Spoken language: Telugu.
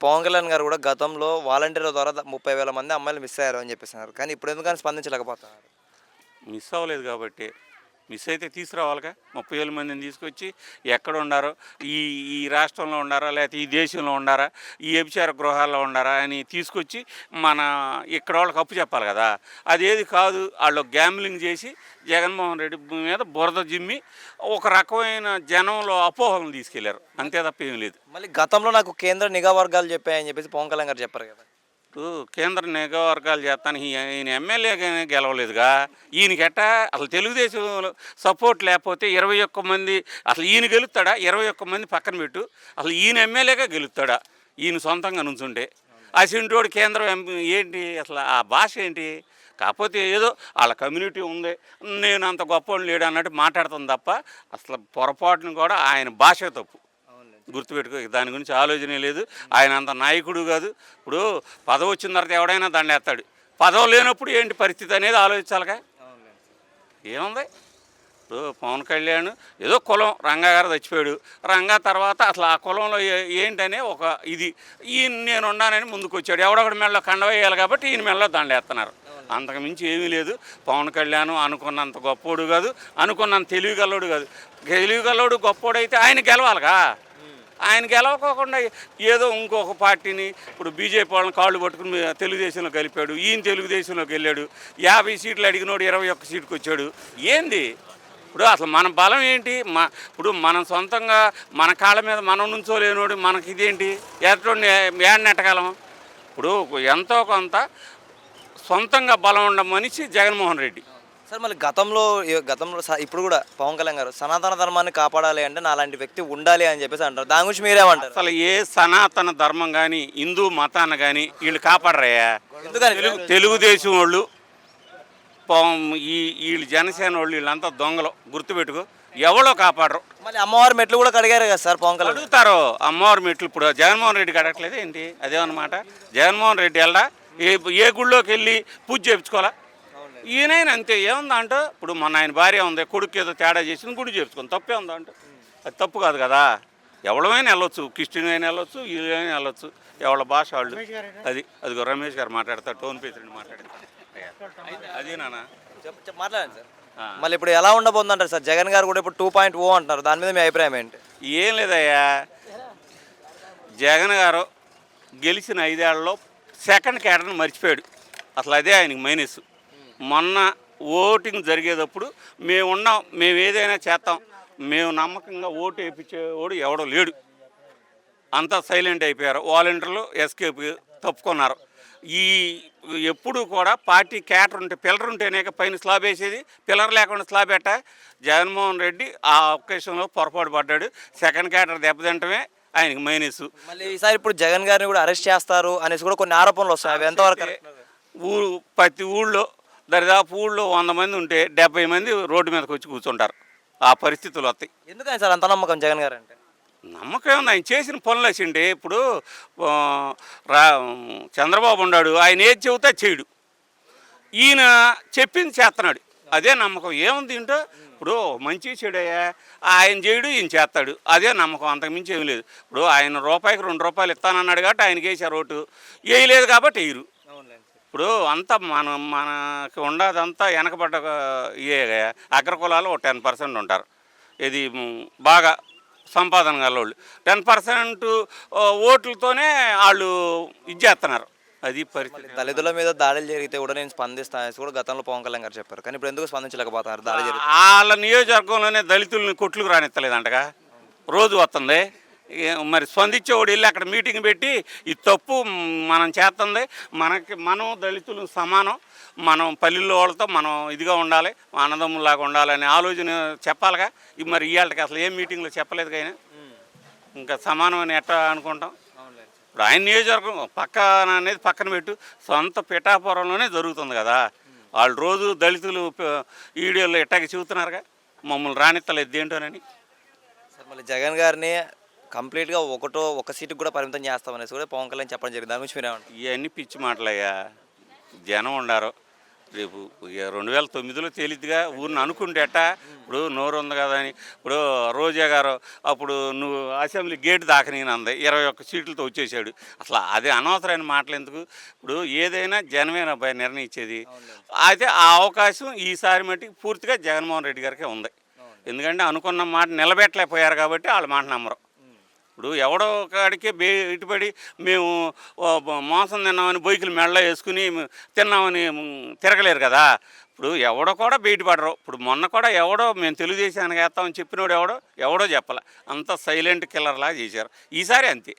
పవన్ కళ్యాణ్ గారు కూడా గతంలో వాలంటీర్ల ద్వారా ముప్పై వేల మంది అమ్మాయిలు మిస్ అయ్యారు అని చెప్పేస్తున్నారు కానీ ఇప్పుడు ఎందుకని స్పందించలేకపోతున్నారు? మిస్ అవ్వలేదు కాబట్టి మిస్ అయితే తీసుకురావాలిగా. ముప్పై వేల మందిని తీసుకొచ్చి ఎక్కడ ఉండారో ఈ ఈ రాష్ట్రంలో ఉండారా లేకపోతే ఈ దేశంలో ఉండారా ఈ వ్యభిచార గృహాల్లో ఉండారా అని తీసుకొచ్చి మన ఇక్కడ వాళ్ళకి అప్పు చెప్పాలి కదా. అదేది కాదు వాళ్ళు గ్యాంబ్లింగ్ చేసి జగన్మోహన్ రెడ్డి మీద బురద జిమ్మి ఒక రకమైన జనంలో అపోహలను తీసుకెళ్ళారు. అంతే తప్ప ఏం లేదు. మళ్ళీ గతంలో నాకు కేంద్ర నిఘా వర్గాలు చెప్పాయని చెప్పేసి పవన్ కళ్యాణ్ గారు చెప్పారు కదా. ఇప్పుడు కేంద్ర నిఘా వర్గాలు ఈయన ఎమ్మెల్యేగా గెలవలేదుగా. ఈయనకెట అసలు తెలుగుదేశం సపోర్ట్ లేకపోతే ఇరవై ఒక్క మంది అసలు ఈయన గెలుస్తాడా? ఇరవై ఒక్క మంది పక్కన పెట్టు. అసలు ఈయన ఎమ్మెల్యేగా గెలుస్తాడా? ఈయన సొంతంగా నుంచుండే అసింటోడు కేంద్రం ఎం- ఏంటి? అసలు ఆ భాష ఏంటి? కాకపోతే ఏదో వాళ్ళ కమ్యూనిటీ ఉంది. నేను అంత గొప్ప లేడు అన్నట్టు మాట్లాడుతుంది తప్ప అసలు పొరపాటును కూడా ఆయన భాష తప్పు. గుర్తుపెట్టుకో దాని గురించి ఆలోచనే లేదు. ఆయన అంత నాయకుడు కాదు. ఇప్పుడు పదవి వచ్చిన తర్వాత ఎవడైనా దండేస్తాడు పదవి లేనప్పుడు ఏంటి పరిస్థితి అనేది ఆలోచించాలిగా? ఏముంది? ఇప్పుడు పవన్ కళ్యాణ్ ఏదో కులం రంగా గారు చచ్చిపోయాడు. రంగా తర్వాత అసలు ఆ కులంలో ఏంటనే ఒక ఇది. ఈయన నేను ఉన్నానని ముందుకు వచ్చాడు. ఎవడొకటి మెళ్ళలో కండవేయాలి కాబట్టి ఈయన మెళ్ళలో దండేస్తున్నారు అంతకు మించి ఏమీ లేదు. పవన్ కళ్యాణ్ అనుకున్నంత గొప్పోడు కాదు అనుకున్నంత తెలివిగల్లోడు కాదు. తెలివిగల్లోడు గొప్పోడు అయితే ఆయన గెలవాలిగా. ఆయన గెలవకోకుండా ఏదో ఇంకొక పార్టీని ఇప్పుడు బీజేపీ వాళ్ళని కాళ్ళు పట్టుకుని తెలుగుదేశంలో కలిపాడు ఈయన తెలుగుదేశంలోకి వెళ్ళాడు యాభై సీట్లు అడిగినోడు ఇరవై ఒక్క సీటుకి వచ్చాడు. ఏంది? ఇప్పుడు అసలు మన బలం ఏంటి? మా ఇప్పుడు మనం సొంతంగా మన కాళ్ళ మీద మనం నుంచోలేనోడు మనకి ఇదేంటి? ఎటువంటి ఏడ నెట్టగలం? ఇప్పుడు ఎంతో కొంత సొంతంగా బలం ఉన్న మనిషి జగన్మోహన్ రెడ్డి. సార్ మళ్ళీ గతంలో గతంలో ఇప్పుడు కూడా పవన్ కళ్యాణ్ గారు సనాతన ధర్మాన్ని కాపాడాలి అంటే నా లాంటి వ్యక్తి ఉండాలి అని చెప్పేసి అంటారు. దాని గురించి మీరేమంటారు? అసలు ఏ సనాతన ధర్మం కానీ హిందూ మతాన్ని కానీ వీళ్ళు కాపాడరయ్యా? ఎందుకని? తెలుగు తెలుగుదేశం వాళ్ళు ఈ వీళ్ళు జనసేన వాళ్ళు వీళ్ళంతా దొంగలు. గుర్తుపెట్టుకో. ఎవరో కాపాడరు. మళ్ళీ అమ్మవారి మెట్లు కూడా కడిగారు కదా సార్ పవన్ కళ్యాణ్ అడుగుతారు అమ్మవారి మెట్లు ఇప్పుడు జగన్మోహన్ రెడ్డి అడగట్లేదు ఏంటి అదేమన్నమాట? జగన్మోహన్ రెడ్డి వెళ్ళా ఏ ఏ గుళ్ళోకి వెళ్ళి పూజ చేయించుకోవాలా? ఈయనైనా అంతే ఏముందా అంటే? ఇప్పుడు మొన్న ఆయన భార్య ఉంది కొడుకు ఏదో తేడా చేసింది గుడి చేర్చుకుంది తప్పే ఉందా అంటే? అది తప్పు కాదు కదా. ఎవడమైనా వెళ్ళొచ్చు క్రిస్టియన్ అయినా వెళ్ళొచ్చు వీళ్ళైనా వెళ్ళొచ్చు ఎవళ్ళ భాష వాళ్ళు. అది అదిగో రమేష్ గారు మాట్లాడతారు టోన్ పేతుడిని మాట్లాడతారు. అదే నాన్న చెప్ప- చెప్ప- మాట్లాడండి సార్. మళ్ళీ ఇప్పుడు ఎలా ఉండబోతుంది అంటారు సార్? జగన్ గారు కూడా ఇప్పుడు టూ పాయింట్ ఓ అంటున్నారు. దాని మీద మీ అభిప్రాయం ఏంటి? ఏం లేదయ్యా. జగన్ గారు గెలిచిన ఐదేళ్ళలో సెకండ్ క్యాటర్ని మర్చిపోయాడు. అసలు అదే ఆయనకి మైనస్ మొన్న ఓటింగ్ జరిగేటప్పుడు మేము ఉన్నాం మేము ఏదైనా చేస్తాం. మేము నమ్మకంగా ఓటు వేయించేవాడు ఎవడో లేడు. అంతా సైలెంట్ అయిపోయారు. వాలంటీర్లు ఎస్కేప్ తప్పుకున్నారు. ఈ ఎప్పుడు కూడా పార్టీ క్యాటర్ ఉంటే పిల్లర్ ఉంటేనే పైన స్లాబ్ వేసేది. పిల్లర్ లేకుండా స్లాబ్ పెట్ట. జగన్మోహన్ రెడ్డి ఆ అవకాశంలో పొరపాటు పడ్డాడు. సెకండ్ క్యాటర్ దెబ్బతింటమే ఆయనకి మైనస్. మళ్ళీ ఈసారి ఇప్పుడు జగన్ గారిని కూడా అరెస్ట్ చేస్తారు అనేసి కూడా కొన్ని ఆరోపణలు వస్తాయి అవి ఎంతవరకు? ఊరు ప్రతి ఊళ్ళో దరిదాపు ఊళ్ళో వంద మంది ఉంటే డెబ్బై మంది రోడ్డు మీదకి వచ్చి కూర్చుంటారు. ఆ పరిస్థితులు వస్తాయి. ఎందుకని సార్ అంత నమ్మకం జగన్ గారు అంటే నమ్మకం ఉంది ఆయన చేసిన పనులు వచ్చిండే ఇప్పుడు రా చంద్రబాబు ఉన్నాడు ఆయన ఏది చెబితే చేయడు. ఈయన చెప్పింది చేస్తున్నాడు అదే నమ్మకం. ఏముంది ఇంటో ఇప్పుడు మంచి చెడయ్యా ఆయన చేయడు ఈయన చేస్తాడు. అదే నమ్మకం. అంతకుమించి ఏం లేదు. ఇప్పుడు ఆయన రూపాయికి రెండు రూపాయలు ఇస్తానన్నాడు కాబట్టి ఆయనకి వేసారు ఓటు వేయలేదు కాబట్టి వేయరు. ఇప్పుడు అంతా మన మనకి ఉండదంతా వెనకబడ్డ ఇయే అగ్రకులాలు ఒక టెన్ పర్సెంట్ ఉంటారు. ఇది బాగా సంపాదన గలవాళ్ళు. టెన్ పర్సెంట్ ఓట్లతోనే వాళ్ళు ఇది చేస్తున్నారు అది పరిస్థితి. దళితుల మీద దాడులు జరిగితే కూడా నేను స్పందిస్తాను కూడా గతంలో పవన్ కళ్యాణ్ గారు చెప్పారు. కానీ ఇప్పుడు ఎందుకు స్పందించలేకపోతున్నారు? దాడి వాళ్ళ నియోజకవర్గంలోనే దళితుల్ని కొట్లుకు రానిత్తలేదంటగా? రోజు వస్తుంది మరి స్పందించేవాడు వెళ్ళి అక్కడ మీటింగ్ పెట్టి ఈ తప్పు మనం చేస్తుంది. మనకి మనం దళితులు సమానం. మనం పల్లెల్లో వాళ్ళతో మనం ఇదిగా ఉండాలి అన్నదమ్ములాగా ఉండాలనే ఆలోచన చెప్పాలిగా. ఇది మరి ఇవాళకి అసలు ఏం మీటింగ్లో చెప్పలేదు కానీ. ఇంకా సమానం అని ఎట్లా అనుకుంటాం. ఇప్పుడు ఆయన నియోజకవర్గం పక్కన అనేది పక్కన పెట్టు సొంత పిఠాపురంలోనే జరుగుతుంది కదా. వాళ్ళు రోజు దళితులు వీడియోలో ఎట్టాకి చెబుతున్నారుగా? మమ్మల్ని రానిత్తలేదు దేంటోనని. సార్ మళ్ళీ జగన్ గారిని కంప్లీట్గా ఒకటో ఒక సీటుకు కూడా పరిమితం చేస్తామనేసి కూడా పవన్ కళ్యాణ్ చెప్పడం జరిగింది. దాని గురించి మీరేమంటారు ఇవన్నీ పిచ్చి మాటలయ్యా. జనం ఉండారు. రేపు రెండు వేల తొమ్మిదిలో తేలిద్దిగా ఊరిని అనుకుంటేట ఇప్పుడు నోరు ఉంది కదా అని. ఇప్పుడు రోజా గారు అప్పుడు నువ్వు అసెంబ్లీ గేట్ దాకా నేను అంది ఇరవై ఒక్క సీట్లతో వచ్చేసాడు. అసలు అది అనవసరమైన మాటలు ఎందుకు? ఇప్పుడు ఏదైనా జనమేన అబ్బాయి నిర్ణయించేది. అయితే ఆ అవకాశం ఈసారి మట్టికి పూర్తిగా జగన్మోహన్ రెడ్డి గారికే ఉంది. ఎందుకంటే అనుకున్న మాట నిలబెట్టలేకపోయారు కాబట్టి వాళ్ళ మాట నమ్మరు. ఇప్పుడు ఎవడో కాడికే బే ఇటుపడి మేము మాంసం తిన్నామని బొయ్యిలు మెడలో వేసుకుని తిన్నామని తిరగలేరు కదా. ఇప్పుడు ఎవడో కూడా బయటపడరు. ఇప్పుడు మొన్న కూడా ఎవడో మేము తెలుగుదేశానికి వేస్తామని చెప్పినోడు ఎవడో ఎవడో చెప్పాల. అంత సైలెంట్ కిల్లర్లా చేశారు. ఈసారి అంతే.